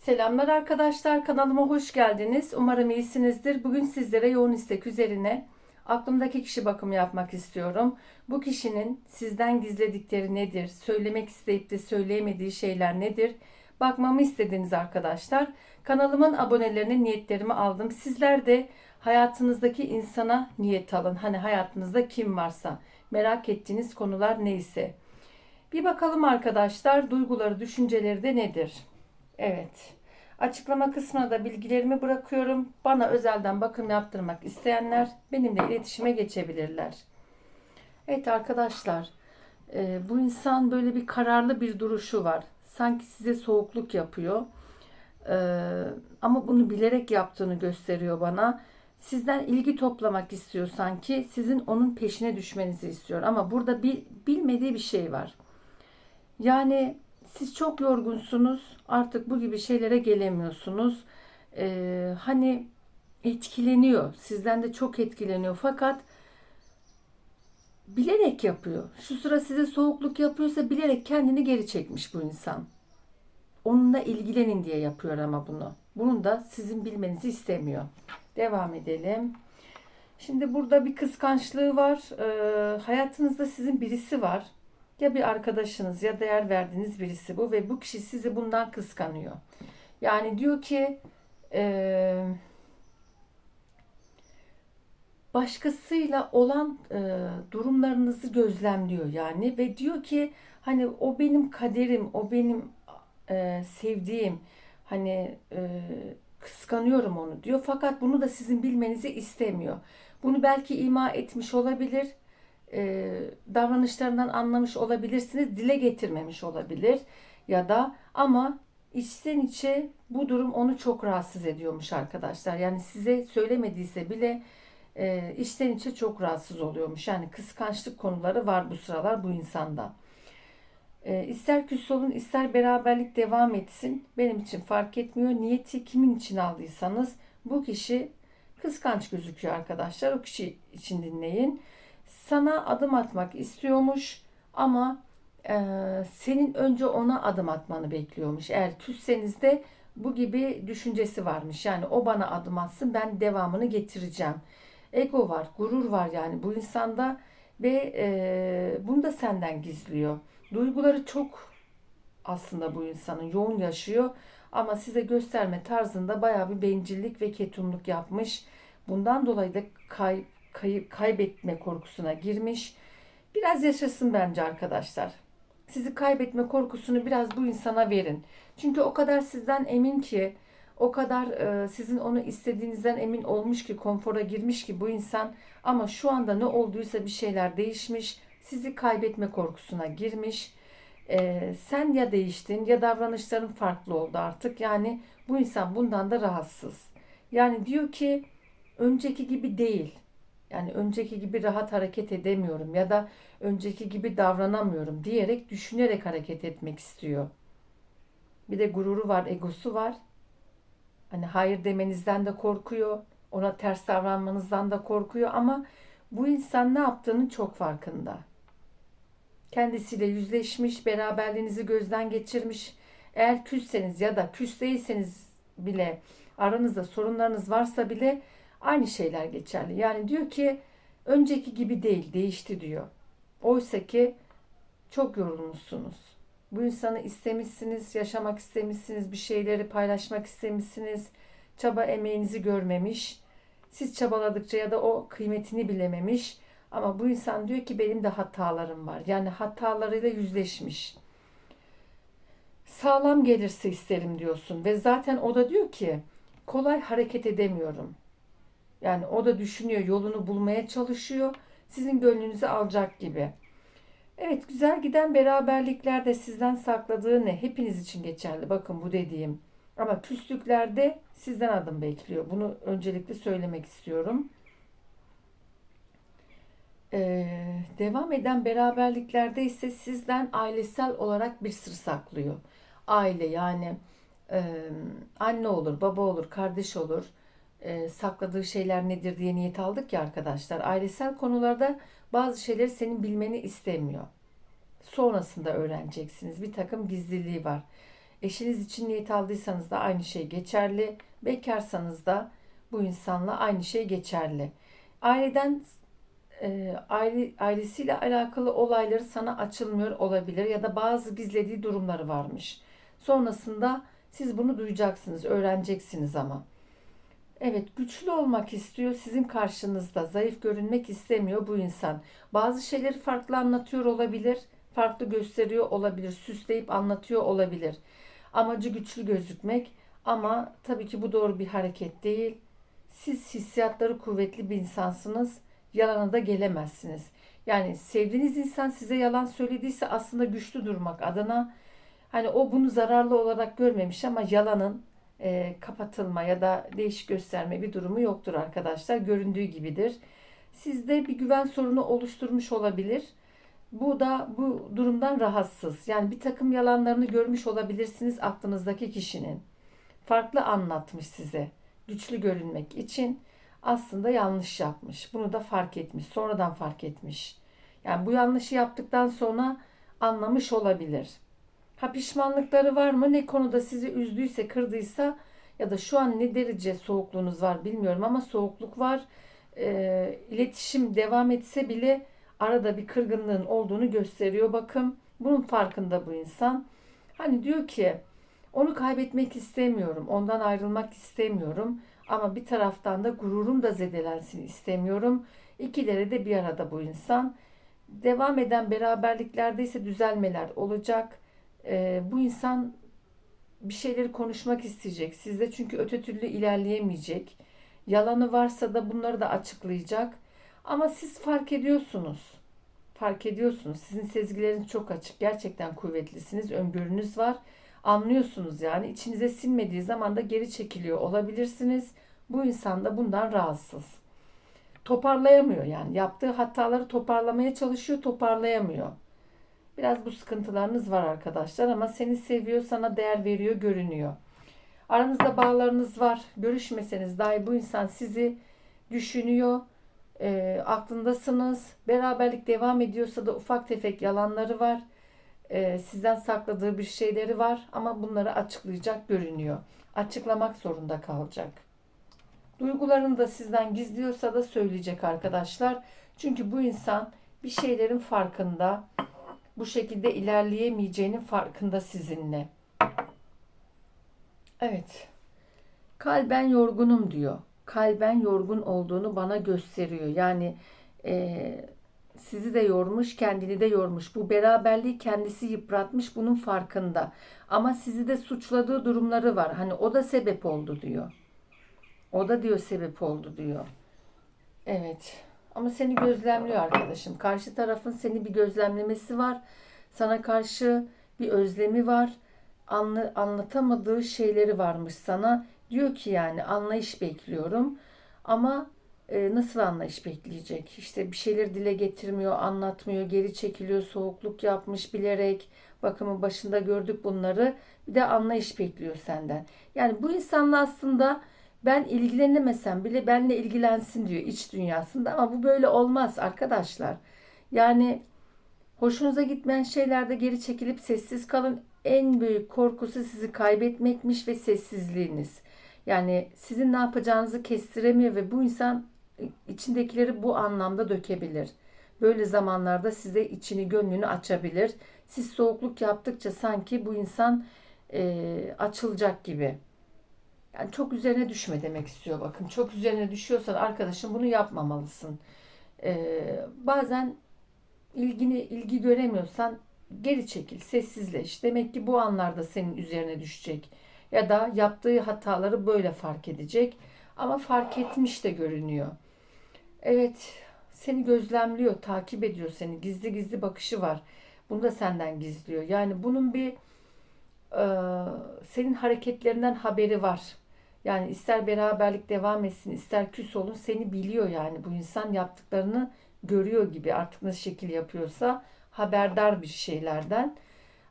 Selamlar arkadaşlar kanalıma hoş geldiniz. Umarım iyisinizdir. Bugün sizlere yoğun istek üzerine aklımdaki kişi bakımı yapmak istiyorum. Bu kişinin sizden gizledikleri nedir? Söylemek isteyip de söyleyemediği şeyler nedir? Bakmamı istediniz arkadaşlar. Kanalımın abonelerine niyetlerimi aldım. Sizler de hayatınızdaki insana niyet alın. Hani hayatınızda kim varsa merak ettiğiniz konular neyse. Bir bakalım arkadaşlar duyguları, düşünceleri de nedir? Evet. Açıklama kısmına da bilgilerimi bırakıyorum. Bana özelden bakım yaptırmak isteyenler benimle iletişime geçebilirler. Evet arkadaşlar, e, bu insan böyle bir kararlı bir duruşu var. Sanki size soğukluk yapıyor. E, ama bunu bilerek yaptığını gösteriyor bana. Sizden ilgi toplamak istiyor sanki. Sizin onun peşine düşmenizi istiyor. Ama burada bir bilmediği bir şey var. Yani siz çok yorgunsunuz. Artık bu gibi şeylere gelemiyorsunuz. Ee, hani etkileniyor. Sizden de çok etkileniyor. Fakat bilerek yapıyor. Şu sıra size soğukluk yapıyorsa bilerek kendini geri çekmiş bu insan. Onunla ilgilenin diye yapıyor ama bunu. Bunu da sizin bilmenizi istemiyor. Devam edelim. Şimdi burada bir kıskançlığı var. Ee, hayatınızda sizin birisi var. Ya bir arkadaşınız ya değer verdiğiniz birisi bu ve bu kişi sizi bundan kıskanıyor. Yani diyor ki e, başkasıyla olan e, durumlarınızı gözlemliyor yani ve diyor ki hani o benim kaderim, o benim e, sevdiğim, hani e, kıskanıyorum onu diyor. Fakat bunu da sizin bilmenizi istemiyor. Bunu belki ima etmiş olabilir e, davranışlarından anlamış olabilirsiniz, dile getirmemiş olabilir ya da ama içten içe bu durum onu çok rahatsız ediyormuş arkadaşlar. Yani size söylemediyse bile e, içten içe çok rahatsız oluyormuş. Yani kıskançlık konuları var bu sıralar bu insanda. E, ister küs olun ister beraberlik devam etsin benim için fark etmiyor. Niyeti kimin için aldıysanız bu kişi kıskanç gözüküyor arkadaşlar. O kişi için dinleyin sana adım atmak istiyormuş ama e, senin önce ona adım atmanı bekliyormuş. Eğer küsseniz de bu gibi düşüncesi varmış. Yani o bana adım atsın ben devamını getireceğim. Ego var, gurur var yani bu insanda ve e, bunu da senden gizliyor. Duyguları çok aslında bu insanın yoğun yaşıyor ama size gösterme tarzında bayağı bir bencillik ve ketumluk yapmış. Bundan dolayı da kay, kay, kaybetme korkusuna girmiş. Biraz yaşasın bence arkadaşlar. Sizi kaybetme korkusunu biraz bu insana verin. Çünkü o kadar sizden emin ki, o kadar e, sizin onu istediğinizden emin olmuş ki, konfora girmiş ki bu insan. Ama şu anda ne olduysa bir şeyler değişmiş. Sizi kaybetme korkusuna girmiş. E, sen ya değiştin ya davranışların farklı oldu artık. Yani bu insan bundan da rahatsız. Yani diyor ki önceki gibi değil. Yani önceki gibi rahat hareket edemiyorum ya da önceki gibi davranamıyorum diyerek düşünerek hareket etmek istiyor. Bir de gururu var, egosu var. Hani hayır demenizden de korkuyor. Ona ters davranmanızdan da korkuyor ama bu insan ne yaptığının çok farkında. Kendisiyle yüzleşmiş, beraberliğinizi gözden geçirmiş. Eğer küsseniz ya da küs değilseniz bile aranızda sorunlarınız varsa bile Aynı şeyler geçerli. Yani diyor ki önceki gibi değil, değişti diyor. Oysa ki çok yorulmuşsunuz. Bu insanı istemişsiniz, yaşamak istemişsiniz, bir şeyleri paylaşmak istemişsiniz. Çaba emeğinizi görmemiş. Siz çabaladıkça ya da o kıymetini bilememiş. Ama bu insan diyor ki benim de hatalarım var. Yani hatalarıyla yüzleşmiş. Sağlam gelirse isterim diyorsun ve zaten o da diyor ki kolay hareket edemiyorum. Yani o da düşünüyor, yolunu bulmaya çalışıyor. Sizin gönlünüzü alacak gibi. Evet, güzel giden beraberliklerde sizden sakladığı ne? Hepiniz için geçerli. Bakın bu dediğim. Ama küslüklerde sizden adım bekliyor. Bunu öncelikle söylemek istiyorum. Ee, devam eden beraberliklerde ise sizden ailesel olarak bir sır saklıyor. Aile yani e, anne olur, baba olur, kardeş olur e, sakladığı şeyler nedir diye niyet aldık ya arkadaşlar. Ailesel konularda bazı şeyleri senin bilmeni istemiyor. Sonrasında öğreneceksiniz. Bir takım gizliliği var. Eşiniz için niyet aldıysanız da aynı şey geçerli. Bekarsanız da bu insanla aynı şey geçerli. Aileden e, aile, ailesiyle alakalı olayları sana açılmıyor olabilir ya da bazı gizlediği durumları varmış. Sonrasında siz bunu duyacaksınız, öğreneceksiniz ama. Evet, güçlü olmak istiyor sizin karşınızda. Zayıf görünmek istemiyor bu insan. Bazı şeyleri farklı anlatıyor olabilir, farklı gösteriyor olabilir, süsleyip anlatıyor olabilir. Amacı güçlü gözükmek ama tabii ki bu doğru bir hareket değil. Siz hissiyatları kuvvetli bir insansınız. Yalana da gelemezsiniz. Yani sevdiğiniz insan size yalan söylediyse aslında güçlü durmak adına hani o bunu zararlı olarak görmemiş ama yalanın e, kapatılma ya da değişik gösterme bir durumu yoktur arkadaşlar. Göründüğü gibidir. Sizde bir güven sorunu oluşturmuş olabilir. Bu da bu durumdan rahatsız. Yani bir takım yalanlarını görmüş olabilirsiniz aklınızdaki kişinin. Farklı anlatmış size. Güçlü görünmek için aslında yanlış yapmış. Bunu da fark etmiş. Sonradan fark etmiş. Yani bu yanlışı yaptıktan sonra anlamış olabilir. Ha pişmanlıkları var mı? Ne konuda sizi üzdüyse, kırdıysa ya da şu an ne derece soğukluğunuz var bilmiyorum ama soğukluk var. E, iletişim devam etse bile arada bir kırgınlığın olduğunu gösteriyor bakın. Bunun farkında bu insan. Hani diyor ki onu kaybetmek istemiyorum. Ondan ayrılmak istemiyorum. Ama bir taraftan da gururum da zedelensin istemiyorum. İkileri de bir arada bu insan. Devam eden beraberliklerde ise düzelmeler olacak. Ee, bu insan bir şeyleri konuşmak isteyecek sizde çünkü öte türlü ilerleyemeyecek. Yalanı varsa da bunları da açıklayacak. Ama siz fark ediyorsunuz. Fark ediyorsunuz. Sizin sezgileriniz çok açık. Gerçekten kuvvetlisiniz. Öngörünüz var. Anlıyorsunuz yani. içinize sinmediği zaman da geri çekiliyor olabilirsiniz. Bu insan da bundan rahatsız. Toparlayamıyor yani. Yaptığı hataları toparlamaya çalışıyor, toparlayamıyor. Biraz bu sıkıntılarınız var arkadaşlar ama seni seviyor, sana değer veriyor, görünüyor. Aranızda bağlarınız var. Görüşmeseniz dahi bu insan sizi düşünüyor. E, aklındasınız. Beraberlik devam ediyorsa da ufak tefek yalanları var. E, sizden sakladığı bir şeyleri var ama bunları açıklayacak görünüyor. Açıklamak zorunda kalacak. Duygularını da sizden gizliyorsa da söyleyecek arkadaşlar. Çünkü bu insan bir şeylerin farkında bu şekilde ilerleyemeyeceğinin farkında sizinle. Evet. Kalben yorgunum diyor. Kalben yorgun olduğunu bana gösteriyor. Yani e, sizi de yormuş, kendini de yormuş. Bu beraberliği kendisi yıpratmış, bunun farkında. Ama sizi de suçladığı durumları var. Hani o da sebep oldu diyor. O da diyor sebep oldu diyor. Evet. Ama seni gözlemliyor arkadaşım. Karşı tarafın seni bir gözlemlemesi var. Sana karşı bir özlemi var. Anlı, anlatamadığı şeyleri varmış sana. Diyor ki yani anlayış bekliyorum. Ama e, nasıl anlayış bekleyecek? İşte bir şeyleri dile getirmiyor, anlatmıyor, geri çekiliyor, soğukluk yapmış bilerek. Bakımın başında gördük bunları. Bir de anlayış bekliyor senden. Yani bu insanla aslında ben ilgilenemesem bile benle ilgilensin diyor iç dünyasında ama bu böyle olmaz arkadaşlar. Yani hoşunuza gitmeyen şeylerde geri çekilip sessiz kalın. En büyük korkusu sizi kaybetmekmiş ve sessizliğiniz. Yani sizin ne yapacağınızı kestiremiyor ve bu insan içindekileri bu anlamda dökebilir. Böyle zamanlarda size içini gönlünü açabilir. Siz soğukluk yaptıkça sanki bu insan e, açılacak gibi. Yani çok üzerine düşme demek istiyor bakın. Çok üzerine düşüyorsan arkadaşım bunu yapmamalısın. Ee, bazen ilgini ilgi göremiyorsan geri çekil, sessizleş. Demek ki bu anlarda senin üzerine düşecek. Ya da yaptığı hataları böyle fark edecek. Ama fark etmiş de görünüyor. Evet, seni gözlemliyor, takip ediyor seni. Gizli gizli bakışı var. Bunu da senden gizliyor. Yani bunun bir e, senin hareketlerinden haberi var. Yani ister beraberlik devam etsin, ister küs olun seni biliyor yani. Bu insan yaptıklarını görüyor gibi artık nasıl şekil yapıyorsa haberdar bir şeylerden.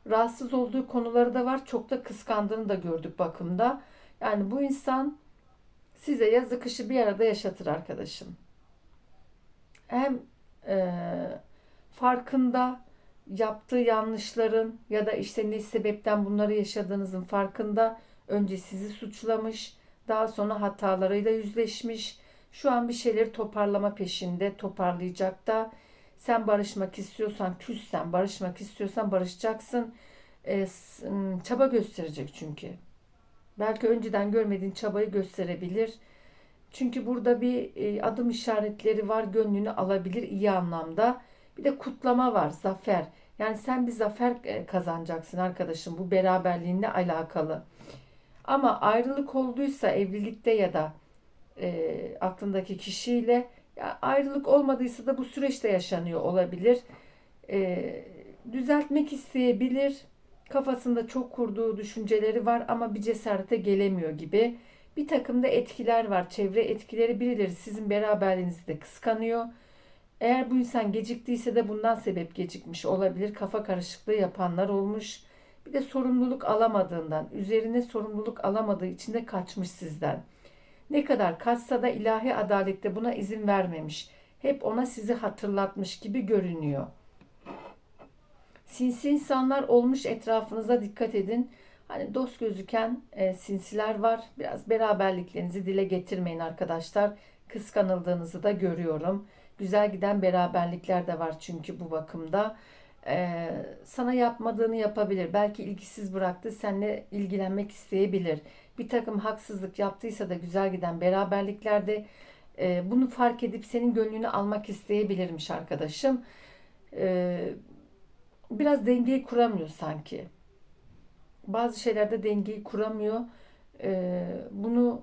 Rahatsız olduğu konuları da var. Çok da kıskandığını da gördük bakımda. Yani bu insan size yazı kışı bir arada yaşatır arkadaşım. Hem e, farkında yaptığı yanlışların ya da işte ne sebepten bunları yaşadığınızın farkında. Önce sizi suçlamış, daha sonra hatalarıyla yüzleşmiş. Şu an bir şeyleri toparlama peşinde, toparlayacak da. Sen barışmak istiyorsan, küssen, barışmak istiyorsan barışacaksın. E, çaba gösterecek çünkü. Belki önceden görmediğin çabayı gösterebilir. Çünkü burada bir e, adım işaretleri var, gönlünü alabilir iyi anlamda. Bir de kutlama var, zafer. Yani sen bir zafer e, kazanacaksın arkadaşım bu beraberliğinle alakalı. Ama ayrılık olduysa evlilikte ya da e, aklındaki kişiyle ya ayrılık olmadıysa da bu süreçte yaşanıyor olabilir. E, düzeltmek isteyebilir. Kafasında çok kurduğu düşünceleri var ama bir cesarete gelemiyor gibi. Bir takım da etkiler var. Çevre etkileri birileri sizin beraberliğinizi de kıskanıyor. Eğer bu insan geciktiyse de bundan sebep gecikmiş olabilir. Kafa karışıklığı yapanlar olmuş. Bir de sorumluluk alamadığından, üzerine sorumluluk alamadığı için de kaçmış sizden. Ne kadar kaçsa da ilahi adalette buna izin vermemiş. Hep ona sizi hatırlatmış gibi görünüyor. Sinsi insanlar olmuş etrafınıza dikkat edin. Hani dost gözüken e, sinsiler var. Biraz beraberliklerinizi dile getirmeyin arkadaşlar. Kıskanıldığınızı da görüyorum. Güzel giden beraberlikler de var çünkü bu bakımda. E, sana yapmadığını yapabilir. Belki ilgisiz bıraktı. Seninle ilgilenmek isteyebilir. Bir takım haksızlık yaptıysa da güzel giden beraberliklerde e, bunu fark edip senin gönlünü almak isteyebilirmiş arkadaşım. E, biraz dengeyi kuramıyor sanki. Bazı şeylerde dengeyi kuramıyor. Ee, bunu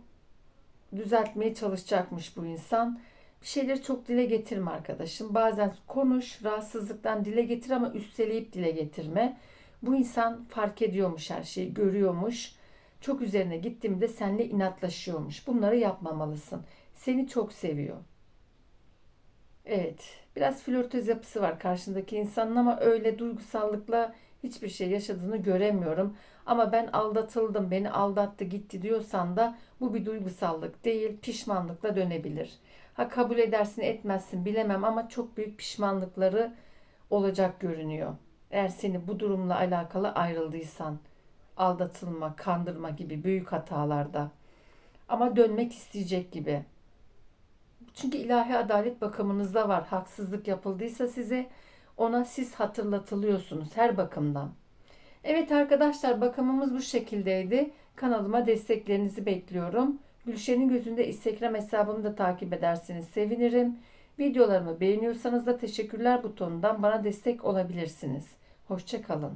düzeltmeye çalışacakmış bu insan. Bir şeyleri çok dile getirme arkadaşım. Bazen konuş, rahatsızlıktan dile getir ama üsteleyip dile getirme. Bu insan fark ediyormuş her şeyi, görüyormuş. Çok üzerine gittiğimde seninle inatlaşıyormuş. Bunları yapmamalısın. Seni çok seviyor. Evet, biraz flörtöz yapısı var karşındaki insanın ama öyle duygusallıkla hiçbir şey yaşadığını göremiyorum. Ama ben aldatıldım, beni aldattı gitti diyorsan da bu bir duygusallık değil, pişmanlıkla dönebilir. Ha kabul edersin etmezsin bilemem ama çok büyük pişmanlıkları olacak görünüyor. Eğer seni bu durumla alakalı ayrıldıysan, aldatılma, kandırma gibi büyük hatalarda. Ama dönmek isteyecek gibi. Çünkü ilahi adalet bakımınızda var. Haksızlık yapıldıysa size ona siz hatırlatılıyorsunuz her bakımdan. Evet arkadaşlar bakımımız bu şekildeydi. Kanalıma desteklerinizi bekliyorum. Gülşen'in gözünde Instagram hesabımı da takip ederseniz sevinirim. Videolarımı beğeniyorsanız da teşekkürler butonundan bana destek olabilirsiniz. Hoşçakalın.